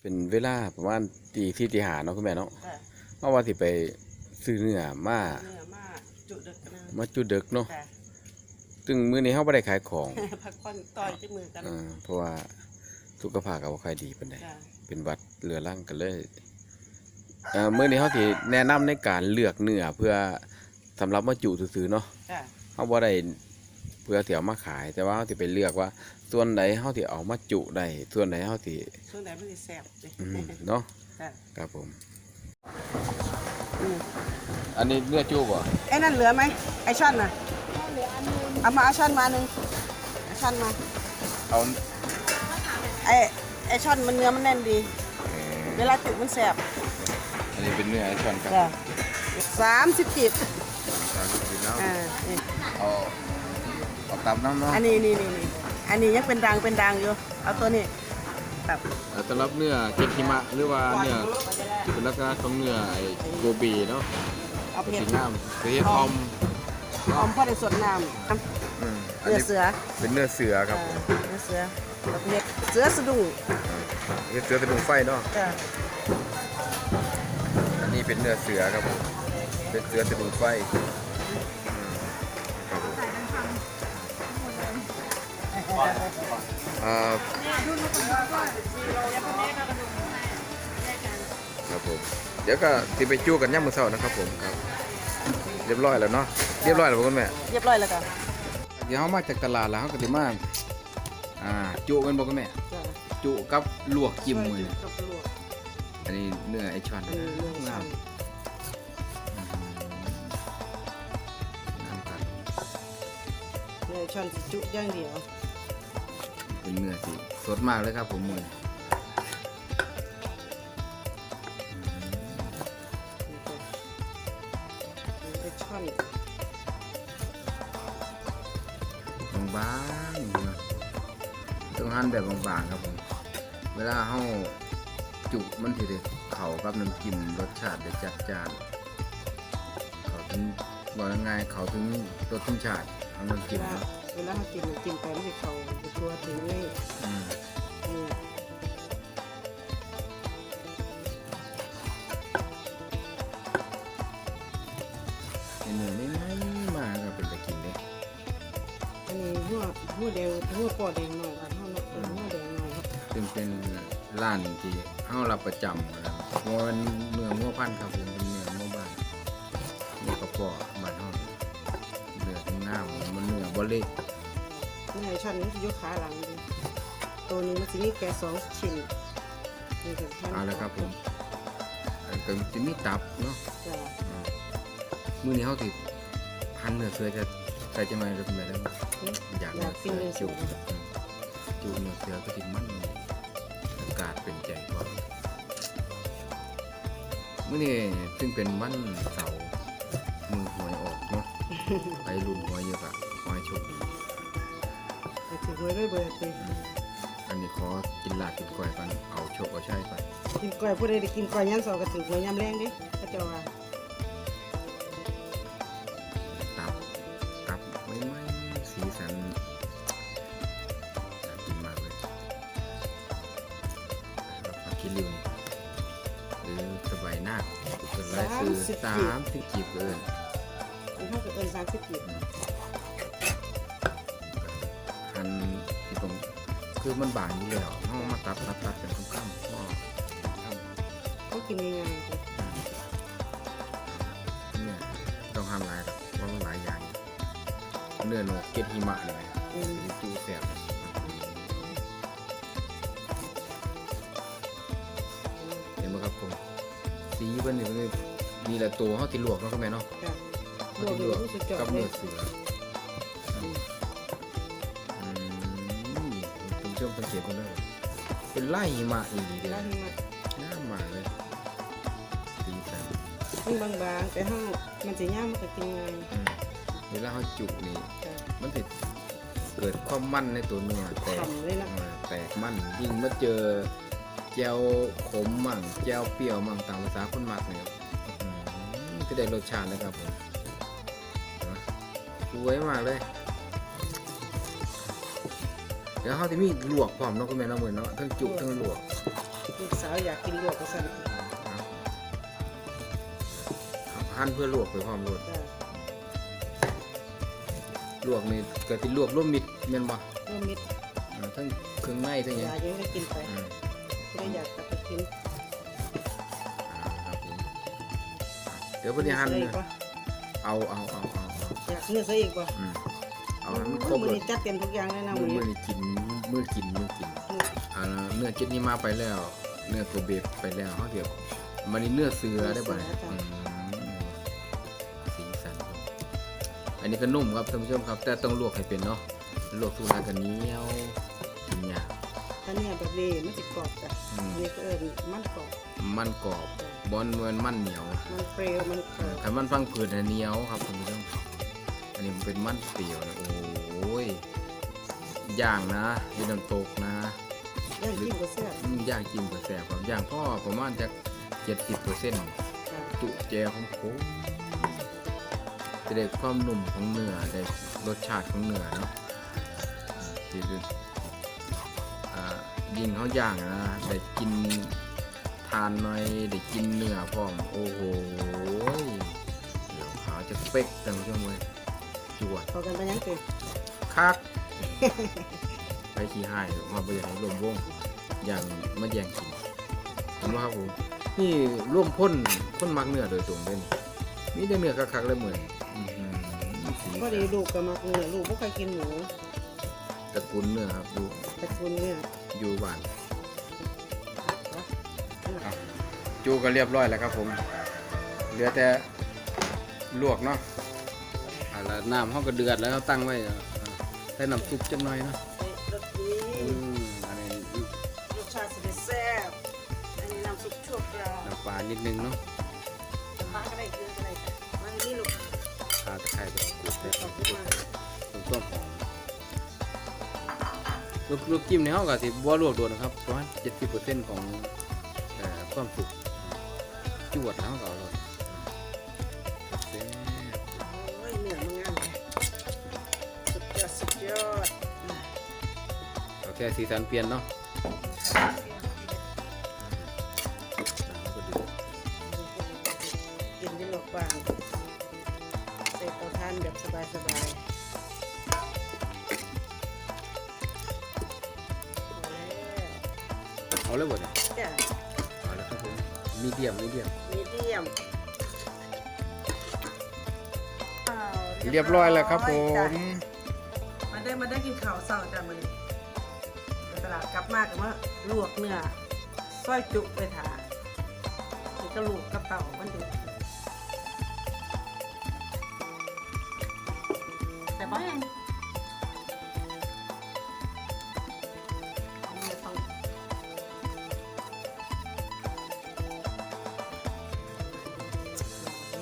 เป็นเวลาประมาณตีที่ตีหาเนาะคุณแม่เนาะค่ะเมื่อวานที่ไปซื้อเนื้อมาเนื้อมาจุดึกกันนะมาจุดเดึกเนาะค่ะซึ่งมื้อนี้เฮาบ่ได้ขายของพักผ่อนต่อยที่มือกันเออเพราะว่าสุขภาพก็บ่ค่อยดีปานใดค่ะเป็นหวัดเรื้อรังกันเลยเอ่อมื้อนี้เฮาสิแนะนำในการเลือกเนื้อเพื่อสำหรับมาจุซื่อๆเนาะค่ะเฮาบ่ได้เพื่อสิเอามาขาย แต่ว่าเฮาสิไปเลือกว่า ส่วนใดเฮาสิเอามาจุได้ส่วนใดเฮาสิช่วงไหนมันสิแซ่บเลยอืมเนาะค่ะครับผม อืมอันนี้เนื้อจุบ่ไอ้นั่นเหลือไหมไอช่อนน่ะเอามาเอาช่อนมาหนึ่งเอาช่อนมาเอาไอไอช่อนมันเนื้อมันแน่นดี เวลาจุมันแซ่บอันนี้เป็นเนื้อไอชอนครับจ้ะสามสิบกีบสามสิบแล้วอ่านี่เอาเอาตามน้ำเนาะอันนี้นี่นี่นี่ อันนี้ยังเป็นดังเป็นดังอยู่ เอาตัวนี้แบบเอ่อสำหรับเนื้อเกคิมะหรือว่าเนื้อที่เป็นลักษณะของเนื้อไอ้โกบีเนาะเอาเป็นเผ็ดสีน้ำคือเฮ็ดออมออมพ่อได้สดน้ำอืมเนื้อเสือเป็นเนื้อเสือครับผมอ่าเนื้อเสือแล้วก็เห็ดเสือสะดุ้งเฮ็ดเสือตะลุงไฟเนาะ จ้ะอันนี้เป็นเนื้อเสือครับผมเป็นเสือตะลุงไฟ อ่าครับผมเดี๋ยวก็สิไปจู้กันย่ามือเช้านะครับผมครับ เรียบร้อยแล้วเนาะเรียบร้อยแล้วคุณแม่เรียบร้อยแล้วจ้ะเดี๋ยวเขามาจากตลาดแล้วเขาก็สิมาอ่าจุกันบอกกันแม่จุกับลวกจิ้มมืออันนี้เนื้อไอชอนอันนี้เนื้อช่อชอนสิจุอย่างเดียว เป็นเนื้อที่สดมากเลยครับผมมือนี่จ้ะเนื้อช่อนบางๆเนื้อต้องหั่นแบบบางๆครับผม เวลาเขาจุมันสิได้เข้ากับน้ำจิ้มรสชาติได้จัดจ้านเขาถึงบอกยังไงเขาถึงรสถึงชาติของน้ำเวจิ้มลาเนาะเวลาเขากินกินไปมันสิเข้าตัวถึงนี่อืมนี่ไอ้เนื้อนี่ไม่มาก็เป็นตะกินเด้อันนี้หัวหัวแดงหัวปอแดงหน่อยค่ะหัวเนาะเออหัวแดงหน่อยครับซึ่งเป็นร้านที่เฮารับประจำนะครับว่าเป็นเนื้องัวพันธุ์ครับผมเป็นเนื้องัวบ้านเนื้อกระป๋อ เนื้อบ่เละเนื้อช่อนมันสิอยู่ขาหลังดิตัวนี้มันสิมีแค่สองชิ้นนี่คือท่านเอาละครับผมอันก็จะมีตับเนาะจ้ะอืมมื้อนี้เฮาสิพันเนื้อเสือจะใส่จังได๋หรือเป็นแบบนั้นอยากอยากกินเนื้อจุเสืออืมจุเนื้อเสือก็สิมันอากาศเป็นใจกว่ามื้อนี้ซึ่งเป็นวันเสาร์มือหวยออกเนาะไปรุ่นหวยเยอะอะขอ ให้โชคดีไปถือไว้ด้วยเบอร์ติอันนี้ขอกินลาบกินก้อยก่อนเอาโชคเอาชัยก่อนกินก้อยผู้ใดได้กินก้อยยามเช้าก็ถือหวยยามแรงเดิพระเจ้าว่าตับตับไม่ไหมสีสันน่ากินมากเลยแล้วผักขี้ริ้วนี่หรือสบายหน้าเกิดไรคือสามสิบกีบเกินอันเท่ากับเอิ้น30กีบหั่น คือมันบางอยู่แล้วเอามาตัดตัดตัดเป็นข้ามๆก็ข้ามก็กินง่ายๆจ้ะเนี่ยต้องหั่นหลายครับเพราะมันหลายอย่างอยู่เนื้อโหนกเก็ดหิมะเลยไหมอืมจูแสบเห็นไหมครับผมสีมันนี่มันมีหลายตัวเขาติลวกเนาะคุณแม่เนาะจ้ะเขาลวกติอลยู่วกรู้สึกจอกัดบเลเนื้อยเสืออื ชมสังเกตดูเลยเป็นไล่หิมะอีดีเดียแล้ววนี่มันน่ามมากเลยสีสันมันบางๆแต่เฮามันสิย่ามมันก็กินง่ายอืมเวลาเขาจุนี่จ้ะมันติดเกิดความมันในตัวเนื้อแตกฉ่ำเลยนะเออแตกมันยิ่งมาเจอแจวขมมั่งแจวเปรี้ยวมั่งตามภาษาคนมักเนี่ยจะได้รสชาตินะครับผมเห็นไหมสวยมากเลย เดี๋ยวเขาจะมีลวกพร้อมเนาะคุณแม่เน้องมือเนาะทั้งจุทั้งลวกกินกสาวอยากกินลวกก็สั่นหั่นเพื่อลวกไปพร้อมรสจ้าลวกนี่ก็สิลวกร่วมมิตรแม่นบ่ร่วมมิตรอ่าทั้งเครื่องในทั้งหยังยายังได้กินไปอืมก็เลยอยากกลับไปกินอ่าครับผมเดี๋ยวพอดีหั่นเนื้อใส่อีกปะเอาเอาเอาเอาเอาอยากเนื้อใส่อีกปะอืม เอาให้มันครบมืเลอยนี้จัดเต็มทุกอย่างเลยนะมืมืออมือนี้นี่กินมือกินมือกินอ่าเนื้อเจ็ดนี้มาไปแล้ว เนื้อตัวเบฟไปแล้วเขาเดี๋ยวมันนี่เนื้อเสือได้ป่ะเนี่ยอืมสีสันครับอันนี้ก็นุ่มครับท่านผู้ชมครับ แต่ต้องลวกให้เป็นเนาะลวกสุรากันเหนียวกินยาก ถ้าเนี่ยแบบนี้มันจะกรอบจ้ะอืมนี่ก็เอิญมันกรอบ มันกรอบบอนเมือนมันเหนียวมันเปรี้ยวมันกรอบถ้ามันฟังผืดน่ะเหนียวครับท่านผู้ชม อันนี้มันเป็นมันเปรี้ยวนะโอ้ยย่างนะอยี่น้ำตกนะย่างจิ้มก็แซ่บอืมย่างกินกับแสบครับย่างพ่อประมาณจะเจ็ดสิบเปอร์เซ็นต์จ้ะจุแจของผมจะได้ความนุ่มของเนื้อได้รสชาติของเนื้อเนาะที่ดูอ่ายิ่งเขาย่างนะได้กินทานหน่อยได้กินเนื้อพร้อมโอ้โหเดี๋ยวขาวจะเป๊กท่านผู้ชมเลย จวดพอกันไปยังเต็มคักไปขี้ให้มาไปอย่างรวมวงอย่างมาแย่งกินเห็นไหมครับผมนี่ร่วมพ่นพ่นมักเนื้อโดยตรงเลยนี่มีแต่เนื้อคักๆเลยเหมือนอื้อหือสีพอดีลูกก็มักเนื้อลูกไม่เคยกินหมูตระกูลเนื้อครับดูแต่คุณเนี่ยอยู่บ้านนะจูก็เรียบร้อยแล้วครับผมเหลือแต่ลวกเนาะอ่า แล้วน้ำเขาก็เดือดแล้วตั้งไว้อ่าใส่น้ำซุปจังหน่อยเนาะรสดีอืมอันนี้รสชาติสิได้แซ่บอันนี้น้ำซุปชั่วคราวน้ำปลานิดนึงเนาะปลาก็ได้เกลือก็ได้จ้ะมันนี่ลูกขาตะไคร้กับกุดไปได้ขอบคคุณรับมากต้นต้นหอมลูกลูกจิ้มในห้องก็สิบ่ลวกโดนนะครับประมาณเจ็ดสิบเปอร์เซ็นต์ของเอ่อความสุกจวดแล้วก็เอาเลย ค่สีสันเปลี่ยนเนาะแล้วก็ดูกินที่หลบบางใส่เตาทานแบบสบายๆพอแล้วเอาเลยบ่เนี่ยจ้ะเอาแล้วครับผมมีเดียมมีเดียมมีเดียมเรียบร้อยแล้วครับผม มาได้มาได้กินข้าวเช้าจ้ะมื้อนี้ไปตลาด กลับมาก็มาลวกเนื้อซอยจุไปถานี่ก็ลูกกระเต่ามันดูแต่บ่ยังอันนี้ต้อง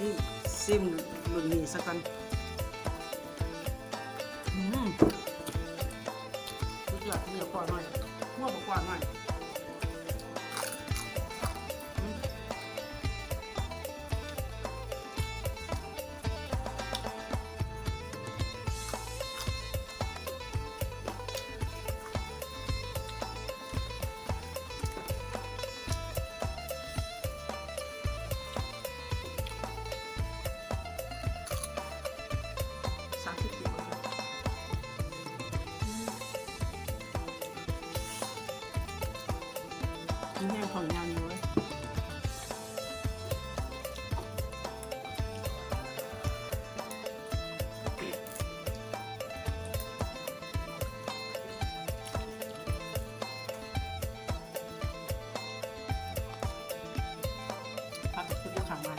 นี่ซิมรุ่นนี้สักกัน ของยางอยู่เว้ยพักชุดเดียวขังมัน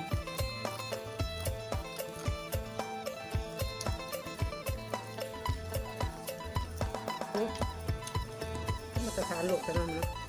มาตรฐานโลกกันนั่นนะ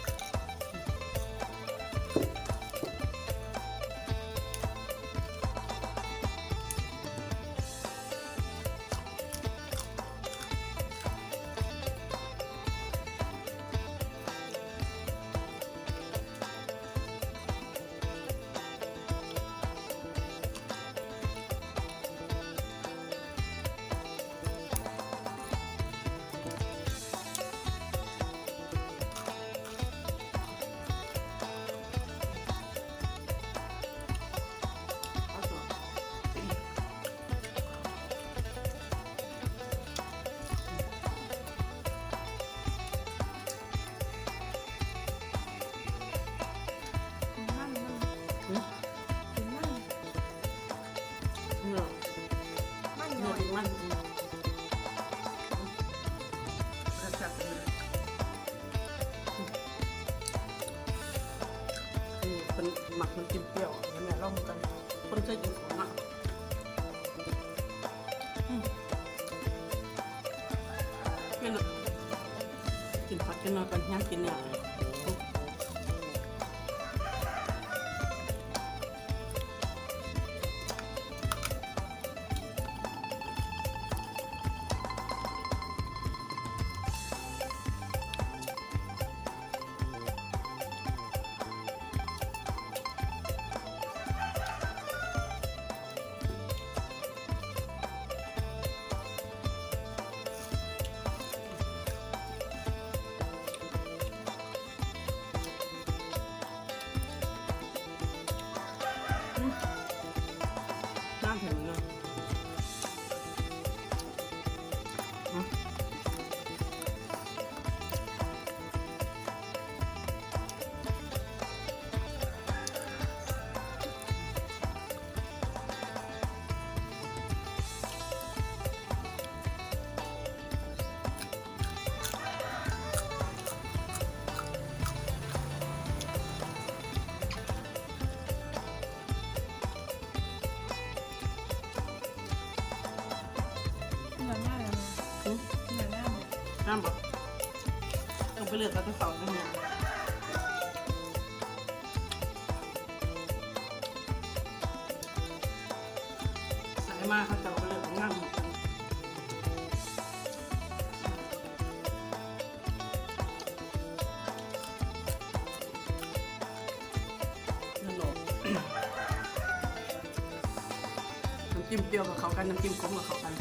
นผักกินนอนกันย่างกินเนี่ยอื ไปเลือกันทั้งสองทั้งเนี่ยใส่มากเขาจะเอาไปเลือกง่ามหมดกันนั่นหรอกน้ำจิ้มเปรี้ยวกับเขากัน น้ำจิ้มขมกับเขากัน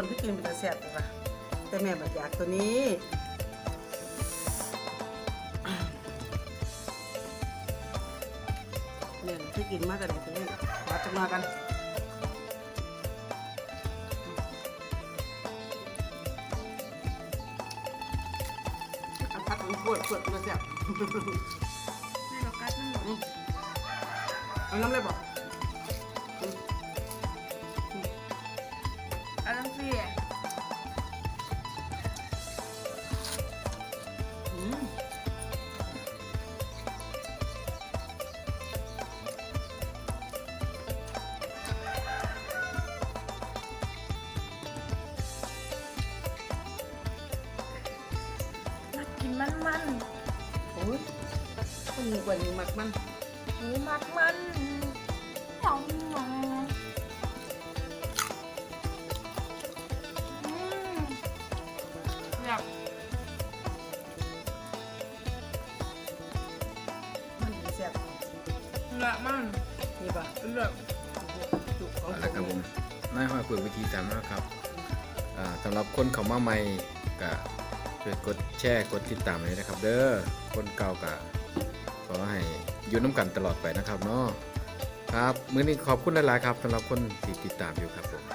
พี่วนพี่กินเป็นตะแซ่บเลยป่ะแต่แม่บัดอยากตัวนี้ เนี่ยพี่กินมากแต่ไหนตัวนี้ขอจังมากันเอาพัดมันปวดปวดตัวแซ่บ แม่เรากัดมันหมดอืมเอาน้ำเลยบอก คนมีกว่านี้มากมันๆหมูมักมันหอมหอมอืมแบบมันแซ่บเละมันนี่ป่ะเละจุกของเอาละครับผมนายห้อยเปิดวิธีทำนะครับอ่าสำหรับคนเขามาใหม่ก็ช่วยกดแชร์กดติดตามเลยนะครับ เด้อคนเก่าก็ ขอให้อยู่น้ำกันตลอดไปนะครับเนาะครับ มื้อนี้ขอบคุณหลายๆครับสำหรับคนที่ติดตามอยู่ครับผม